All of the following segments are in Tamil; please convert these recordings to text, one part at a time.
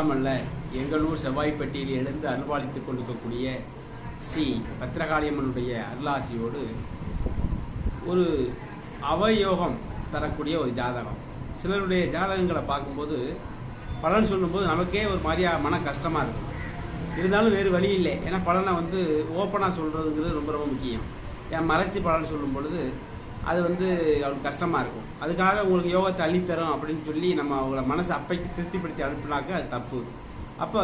மட்டுமல்ல எங்களூர் செவ்வாய்ப்பட்டியில் எழுந்து அருள்பாலித்துக் கொண்டிருக்கக்கூடிய ஸ்ரீ பத்திரகாளியம்மனுடைய அருளாசியோடு ஒரு அவயோகம் தரக்கூடிய ஒரு ஜாதகம். சிலருடைய ஜாதகங்களை பார்க்கும்போது பலன் சொல்லும்போது நமக்கே ஒரு மாதிரியா மன கஷ்டமாக இருக்கும். இருந்தாலும் வேறு வழி இல்லை. ஏன்னா பலனை வந்து ஓப்பனாக சொல்கிறதுங்கிறது ரொம்ப ரொம்ப முக்கியம். ஏன் மறைச்சி பலன் சொல்லும் பொழுது அது வந்து அவங்களுக்கு கஷ்டமாக இருக்கும். அதுக்காக உங்களுக்கு யோகத்தை அள்ளித்தரும் அப்படின்னு சொல்லி நம்ம அவங்கள மனசை அப்பைக்கு திருப்திப்படுத்தி அனுப்புனாக்க அது தப்பு. அப்போ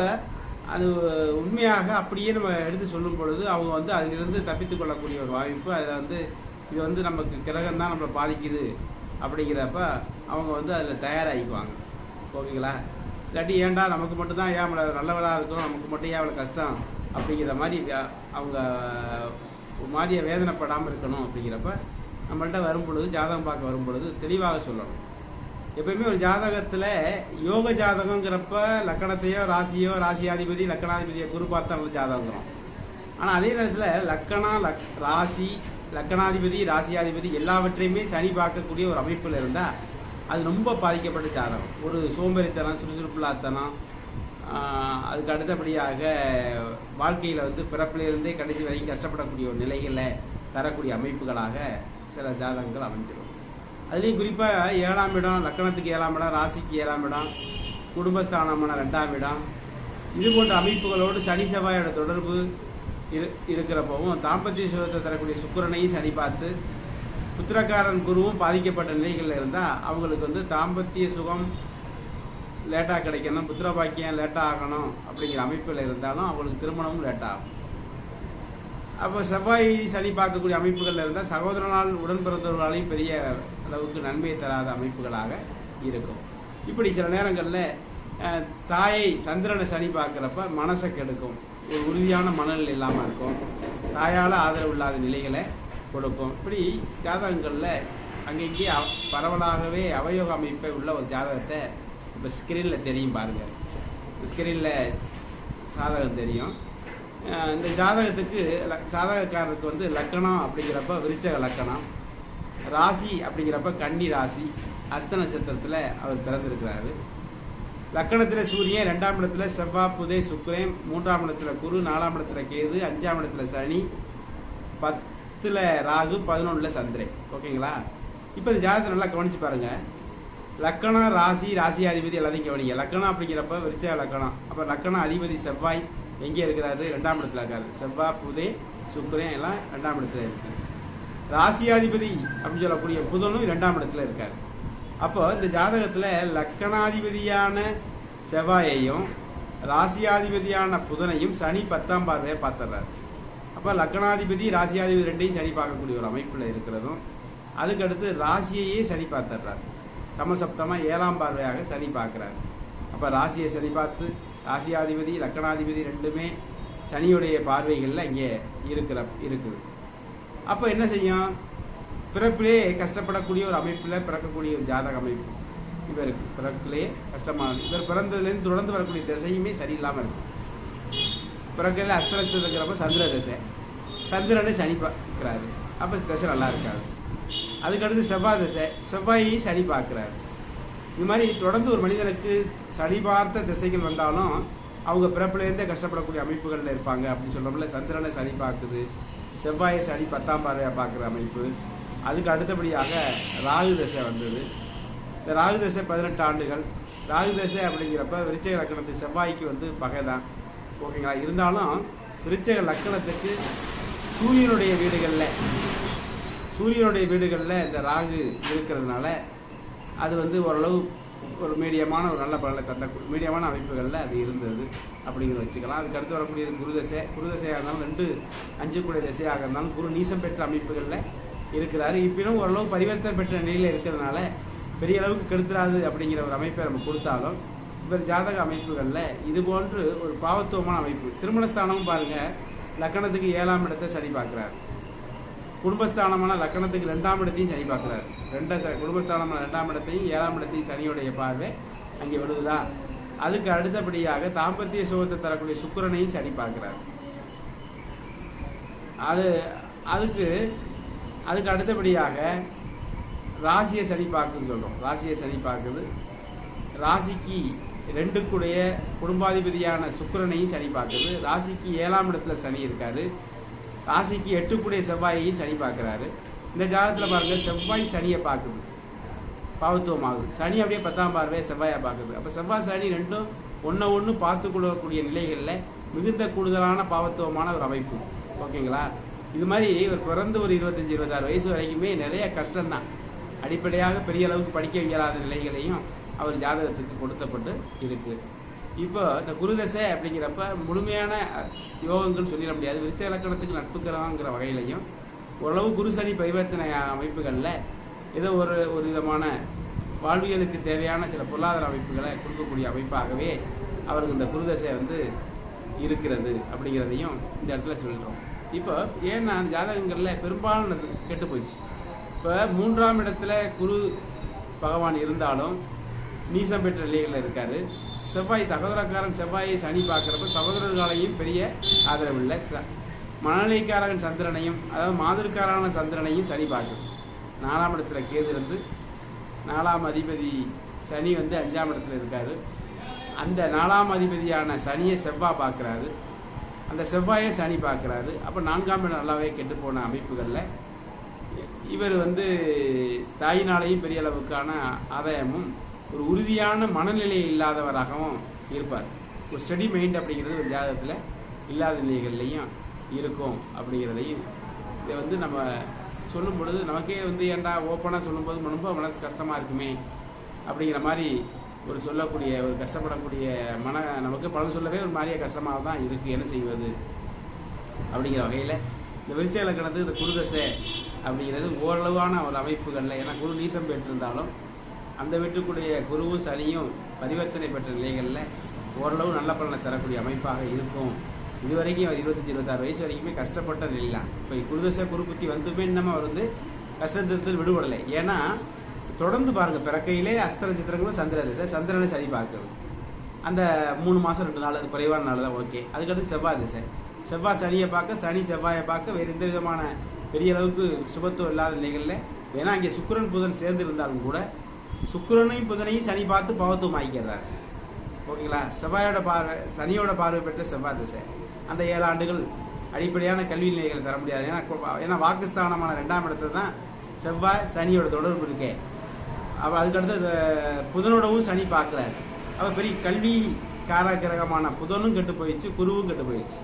அது உண்மையாக அப்படியே நம்ம எடுத்து சொல்லும் பொழுது அவங்க வந்து அதிலிருந்து தப்பித்து கொள்ளக்கூடிய ஒரு வாய்ப்பு அதில் வந்து இது வந்து நமக்கு கிரகம் தான் நம்மளை பாதிக்குது அப்படிங்கிறப்ப அவங்க வந்து அதில் தயாராகிக்குவாங்க. ஓகேங்களா? இல்லாட்டி ஏன்டா நமக்கு மட்டும் தான் ஏன் அவளை நல்லவளாக இருக்கும் நமக்கு மட்டும் ஏன் அவளை கஷ்டம் அப்படிங்கிற மாதிரி அவங்க மாதிரியை வேதனைப்படாமல் இருக்கணும் அப்படிங்கிறப்ப நம்மள்ட்ட வரும் பொழுது ஜாதகம் பார்க்க வரும் பொழுது தெளிவாக சொல்லணும். எப்பயுமே ஒரு ஜாதகத்தில் யோக ஜாதகங்கிறப்ப லக்கணத்தையோ ராசியோ ராசியாதிபதி லக்கணாதிபதியை குரு பார்த்தா நம்ம ஜாதகங்கிறோம். ஆனால் அதே நேரத்தில் லக்கணா லக் ராசி லக்கணாதிபதி ராசியாதிபதி எல்லாவற்றையுமே சனி பார்க்கக்கூடிய ஒரு அமைப்பில் இருந்தால் அது ரொம்ப பாதிக்கப்பட்ட ஜாதகம். ஒரு சோம்பேறித்தனம் சுறுசுறுப்பில்லாத்தனம் அதுக்கு அடுத்தபடியாக வாழ்க்கையில் வந்து பிறப்பிலிருந்தே கடைசி வரைக்கும் கஷ்டப்படக்கூடிய ஒரு நிலைகளை தரக்கூடிய அமைப்புகளாக சில ஜாதகங்கள் அமைஞ்சிடும். அதுலேயும் குறிப்பாக ஏழாம் இடம் லக்கணத்துக்கு ஏழாம் இடம் ராசிக்கு ஏழாம் இடம் குடும்பஸ்தானமான ரெண்டாம் இடம். இது போன்ற அமைப்புகளோடு சனி செவ்வாயோட தொடர்பு இரு இருக்கிறப்பவும் தாம்பத்திய சுகத்தை தரக்கூடிய சுக்கிரனையும் சனி பார்த்து புத்திரக்காரன் குருவும் பாதிக்கப்பட்ட நிலைகளில் இருந்தால் அவங்களுக்கு வந்து தாம்பத்திய சுகம் லேட்டாக கிடைக்கணும் புத்திர பாக்கியம் லேட்டாக ஆகணும் அப்படிங்கிற அமைப்பில் இருந்தாலும் அவங்களுக்கு திருமணமும் லேட்டாகும் ஆகும். அப்போ செவ்வாய் சனி பார்க்கக்கூடிய அமைப்புகளில் இருந்தால் சகோதரனால் உடன் பிறந்தவர்களாலையும் பெரிய அளவுக்கு நன்மையை தராத அமைப்புகளாக இருக்கும். இப்படி சில நேரங்களில் தாயை சந்திரனை சனி பார்க்குறப்ப மனசை கெடுக்கும். ஒரு உறுதியான மனநிலை இல்லாமல் இருக்கும். தாயால் ஆதரவு இல்லாத நிலைகளை கொடுக்கும். இப்படி ஜாதகங்களில் அங்கங்கே பரவலாகவே அவயோக அமைப்பை உள்ள ஒரு ஜாதகத்தை இப்போ ஸ்க்ரீனில் தெரியும் பாருங்கள் ஸ்க்ரீனில் சாதகம் தெரியும். இந்த ஜாதகத்துக்கு ஜாதகக்காரருக்கு வந்து லக்கணம் அப்படிங்கிறப்ப விருச்சக லக்கணம் ராசி அப்படிங்கிறப்ப கன்னி ராசி அஸ்த நட்சத்திரத்தில் அவர் பிறந்திருக்கிறாரு. லக்கணத்தில் சூரியன் ரெண்டாம் இடத்துல செவ்வாய் புதை சுக்ரேம் மூன்றாம் இடத்துல குரு நாலாம் இடத்துல கேது அஞ்சாம் இடத்துல சனி பத்தில் ராகு பதினொன்றில் சந்திரன். ஓகேங்களா? இப்போ இந்த ஜாதகத்தை நல்லா கவனிச்சு பாருங்கள் லக்கணம் ராசி ராசி அதிபதி எல்லாத்தையும் கவனிங்க. லக்கணம் அப்படிங்கிறப்ப விருச்சக லக்கணம். அப்போ லக்கணம் அதிபதி செவ்வாய் எங்கே இருக்கிறாரு ரெண்டாம் இடத்துல இருக்காரு செவ்வாய் புதே சுக்கரன் எல்லாம் ரெண்டாம் இடத்துல இருக்கு. ராசியாதிபதி அப்படின்னு சொல்லக்கூடிய புதனும் இரண்டாம் இடத்துல இருக்காரு. அப்போ இந்த ஜாதகத்தில் லக்கணாதிபதியான செவ்வாயையும் ராசியாதிபதியான புதனையும் சனி பத்தாம் பார்வையை பார்த்துறாரு அப்போ லக்கணாதிபதி ராசியாதிபதி ரெண்டையும் சனி பார்க்கக்கூடிய ஒரு அமைப்பில் இருக்கிறதும் அதுக்கடுத்து ராசியையே சனி பார்த்துடுறாரு. சமசப்தமாக ஏழாம் பார்வையாக சனி பார்க்குறாரு. அப்போ ராசியை சனி பார்த்து ராசியாதிபதி லக்கணாதிபதி ரெண்டுமே சனியுடைய பார்வைகளில் இங்கே இருக்கிற இருக்குது. அப்போ என்ன செய்யும்? பிறப்பிலே கஷ்டப்படக்கூடிய ஒரு அமைப்பில் பிறக்கக்கூடிய ஒரு ஜாதக அமைப்பு. இவருக்கு பிறப்பிலே கஷ்டமானது. இவர் பிறந்ததுலேருந்து தொடர்ந்து வரக்கூடிய திசையுமே சரியில்லாமல் இருக்கும் பிறக்கையில் அஸ்தலத்தில் இருக்கிறப்ப சந்திர திசை. சந்திரனு சனி பார்க்குறாரு. அப்போ திசை நல்லா இருக்காது. அதுக்கடுத்து செவ்வாய் திசை. செவ்வாயையும் சனி பார்க்குறாரு. இது மாதிரி தொடர்ந்து ஒரு மனிதனுக்கு சனி பார்த்த திசைகள் வந்தாலும் அவங்க பிறப்பிலேருந்தே கஷ்டப்படக்கூடிய அமைப்புகளில் இருப்பாங்க அப்படின்னு சொல்கிறோம்ல சந்திரனை சனி பார்க்குது. செவ்வாயை சனி பத்தாம் பார்வையாக பார்க்குற அமைப்பு. அதுக்கு அடுத்தபடியாக ராகு தசை வந்தது. இந்த ராகு தசை பதினெட்டு ஆண்டுகள். ராகு தசை அப்படிங்கிறப்ப விருச்சக லக்கணத்து செவ்வாய்க்கு வந்து பகை தான். ஓகேங்களா இருந்தாலும் விருச்சக லக்கணத்துக்கு சூரியனுடைய வீடுகளில் சூரியனுடைய வீடுகளில் இந்த ராகு இருக்கிறதுனால அது வந்து ஓரளவு ஒரு மீடியமான ஒரு நல்ல பலனை தந்த மீடியமான அமைப்புகளில் அது இருந்தது அப்படிங்கிறத வச்சுக்கலாம். அதுக்கு அடுத்து வரக்கூடியது குருதசை குருதசையாக இருந்தாலும் ரெண்டு அஞ்சு கூட தசையாக இருந்தாலும் குரு நீசம் பெற்ற அமைப்புகளில் இருக்கிறாரு. இருப்பினும் ஓரளவு பரிவர்த்தனை பெற்ற நிலையில் இருக்கிறதுனால பெரிய அளவுக்கு கெடுத்துறாது அப்படிங்கிற ஒரு அமைப்பை நம்ம கொடுத்தாலும் இவர் ஜாதக அமைப்புகளில் இது போன்று ஒரு பாவத்துவமான அமைப்பு. திருமணஸ்தானமும் பாருங்கள் லக்கணத்துக்கு ஏழாம் இடத்தை சனி பார்க்குறாரு. குடும்பஸ்தானமான லக்கணத்துக்கு ரெண்டாம் இடத்தையும் சனி பார்க்குறாரு. ரெண்ட ச குடும்பஸ்தானமான ரெண்டாம் இடத்தையும் ஏழாம் இடத்தையும் சனியுடைய பார்வை அங்கே விழுதா அதுக்கு அடுத்தபடியாக தாம்பத்திய சுகத்தை தரக்கூடிய சுக்கரனையும் சனி பார்க்குறாரு. அது அதுக்கு அதுக்கு அடுத்தபடியாக ராசியை சனி பார்க்குன்னு சொல்கிறோம் ராசியை சனி பார்க்குது. ராசிக்கு ரெண்டுக்குடைய குடும்பாதிபதியான சுக்கரனையும் சனி பார்க்குது. ராசிக்கு ஏழாம் இடத்துல சனி இருக்காரு. ராசிக்கு எட்டுக்குடைய செவ்வாயையும் சனி பார்க்குறாரு. இந்த ஜாதகத்தில் பாருங்க செவ்வாய் சனியை பார்க்குது. பாவத்துவம் ஆகுது சனி அப்படியே பத்தாம் பார்வை செவ்வாயை பார்க்குது. அப்போ செவ்வாய் சனி ரெண்டும் ஒன்றை ஒன்று பார்த்து கொள்ளக்கூடிய நிலைகளில் மிகுந்த கூடுதலான பாவத்துவமான ஒரு அமைப்பு. ஓகேங்களா? இது மாதிரி ஒரு பிறந்து ஒரு இருபத்தஞ்சி இருபத்தாறு வயசு வரைக்குமே நிறைய கஷ்டம்தான். அடிப்படையாக பெரிய அளவுக்கு படிக்க இயலாத நிலைகளையும் அவர் ஜாதகத்துக்கு கொடுத்தப்பட்டு இருக்குது இப்போ இந்த குருதசை அப்படிங்கிறப்ப முழுமையான யோகங்கள் சொல்லிட முடியாது. விருச்ச இலக்கணத்துக்கு நட்புக்கிறவங்கிற வகையிலையும் ஓரளவு குரு சனி பரிவர்த்தனை அமைப்புகளில் ஏதோ ஒரு ஒரு விதமான வாழ்வியலுக்கு தேவையான சில பொருளாதார அமைப்புகளை கொடுக்கக்கூடிய அமைப்பாகவே அவருக்கு இந்த குருதசை வந்து இருக்கிறது அப்படிங்கிறதையும் இந்த இடத்துல சொல்கிறோம் இப்போ ஏன்னா அந்த ஜாதகங்களில் பெரும்பாலானது கெட்டு போயிடுச்சு. இப்போ மூன்றாம் இடத்துல குரு பகவான் இருந்தாலும் நீசம் பெற்ற நிலைகளில் இருக்காரு. செவ்வாய் சகோதரக்காரன் செவ்வாயை சனி பார்க்குறப்ப சகோதரர்களையும் பெரிய ஆதரவு இல்லை மனநிலைக்காரன் சந்திரனையும் அதாவது மாதிரிக்காரான சந்திரனையும் சனி பார்க்குது நாலாம் இடத்துல கேது இருந்து நாலாம் அதிபதி சனி வந்து அஞ்சாம் இடத்துல இருக்காரு. அந்த நாலாம் அதிபதியான சனியை செவ்வாய் பார்க்குறாரு. அந்த செவ்வாயை சனி பார்க்குறாரு. அப்போ நான்காம் இடம் நல்லாவே கெட்டு போன அமைப்புகளில் இவர் வந்து தாயினாலேயும் பெரிய அளவுக்கான ஆதாயமும் ஒரு உறுதியான மனநிலை இல்லாதவராகவும் இருப்பார். ஒரு ஸ்டடி மைண்ட் அப்படிங்கிறது ஒரு ஜாதகத்தில் இல்லாத நிலைகள்லையும் இருக்கும் அப்படிங்கிறதையும் இதை வந்து நம்ம சொல்லும் பொழுது நமக்கே வந்து ஏன்டா ஓப்பனாக சொல்லும்போது ரொம்ப மனசு கஷ்டமாக இருக்குமே அப்படிங்கிற மாதிரி ஒரு சொல்லக்கூடிய ஒரு கஷ்டப்படக்கூடிய மன நமக்கு பலன் சொல்லவே ஒரு மாதிரியே கஷ்டமாக தான் இருக்குது என்ன செய்வது? அப்படிங்கிற வகையில் இந்த விருச்ச இலக்கணத்துக்கு இந்த குருதசை அப்படிங்கிறது ஓரளவான ஒரு அமைப்புகளில் ஏன்னா குரு நீசம் பெற்றிருந்தாலும் அந்த வீட்டுக்குடைய குருவும் சனியும் பரிவர்த்தனை பெற்ற நிலைகளில் ஓரளவு நல்ல பலனை தரக்கூடிய அமைப்பாக இருக்கும். இது வரைக்கும் இருபத்தஞ்சி இருபத்தாறு வயசு வரைக்குமே கஷ்டப்பட்ட நிலை இப்போ குருதச குருபுத்தி வந்துமே நம்ம அவர் வந்து கஷ்டத்திலிருந்து விடுபடலை. ஏன்னா தொடர்ந்து பாருங்கள் பிறக்கையிலே அஸ்திர சித்திரங்களும் சந்திர திசை சந்திரனை சரி பார்க்கிறது. அந்த மூணு மாதம் ரெண்டு நாள் அது குறைவான நாள் தான் ஓகே. அதுக்கடுத்து செவ்வாய் திசை. செவ்வாய் சனியை பார்க்க சனி செவ்வாயை பார்க்க வேறு எந்த விதமான பெரிய அளவுக்கு சுபத்துவம் இல்லாத நிலைகளில். ஏன்னா அங்கே சுக்கரன் புதன் சேர்ந்து இருந்தாலும் கூட சுக்கிரனையும் புதனையும் சனி பார்த்து பவத்துவம் ஆகிக்கிறார் ஓகேங்களா? செவ்வாயோட பார்வை சனியோட பார்வை பெற்ற செவ்வாய் திசை. அந்த ஏழு ஆண்டுகள் அடிப்படையான கல்வி நிலைகளை தர முடியாது. ஏன்னா ஏன்னா வாக்குஸ்தானமான ரெண்டாம் இடத்துல தான் செவ்வாய் சனியோட தொடர்பு இருக்கே. அப்போ அதுக்கடுத்து புதனோடவும் சனி பார்க்குறாரு. அப்போ பெரிய கல்வி காரகிரகமான புதனும் கெட்டு போயிடுச்சு குருவும் கெட்டு போயிடுச்சு.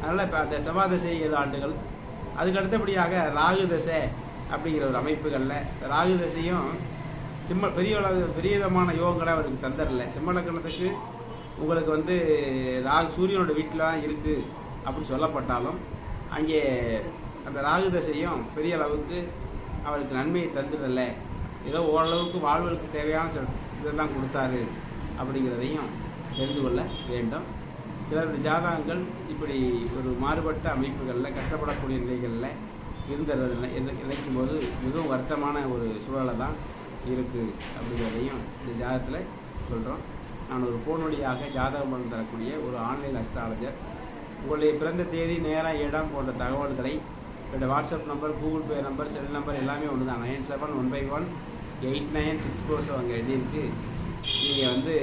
அதனால் இப்போ அந்த செவ்வாய் திசை ஏழு ஆண்டுகள். அதுக்கு அடுத்தபடியாக ராகு தசை அப்படிங்கிற ஒரு அமைப்புகளில் ராகு தசையும் சிம்ம பெரிய பெரிய விதமான யோகங்களை அவருக்கு தந்துடல சிம்ம லக்கணத்துக்கு உங்களுக்கு வந்து ராகு சூரியனோட வீட்டில் தான் இருக்குது அப்படின்னு சொல்லப்பட்டாலும் அங்கே அந்த ராகு தசையும் பெரிய அளவுக்கு அவருக்கு நன்மையை தந்துடல ஏதோ ஓரளவுக்கு வாழ்வதற்கு தேவையான சில இதெல்லாம் கொடுத்தாரு அப்படிங்கிறதையும் தெரிந்து கொள்ள வேண்டும். சிலருடைய ஜாதகங்கள் இப்படி ஒரு மாறுபட்ட அமைப்புகளில் கஷ்டப்படக்கூடிய நிலைகளில் இருந்தது நினைக்கும் போது மிகவும் வருத்தமான ஒரு சூழலை தான் இருக்குது அப்படிங்கிறதையும் இந்த ஜாதகத்தில் சொல்கிறோம் நான் ஒரு ஃபோன் வழியாக ஜாதக பலன் தரக்கூடிய ஒரு ஆன்லைன் அஸ்ட்ராலஜர் உங்களுடைய பிறந்த தேதி நேரம் இடம் போன்ற தகவல்களை என்னோட WhatsApp number Google Pay number cell number எல்லாமே ஒன்று தான் nine seven one five one eight nine six four seven அங்கே எழுதியிருக்கு. நீங்கள் வந்து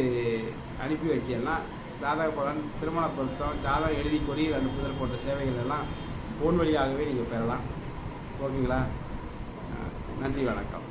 அனுப்பி வச்சிடலாம். ஜாதக பலன் திருமண பொருத்தம் ஜாதகம் எழுதி கொடியில் அனுப்புதல் போன்ற சேவைகள் எல்லாம் ஃபோன் வழியாகவே நீங்கள் பெறலாம். ஓகேங்களா? நன்றி வணக்கம்.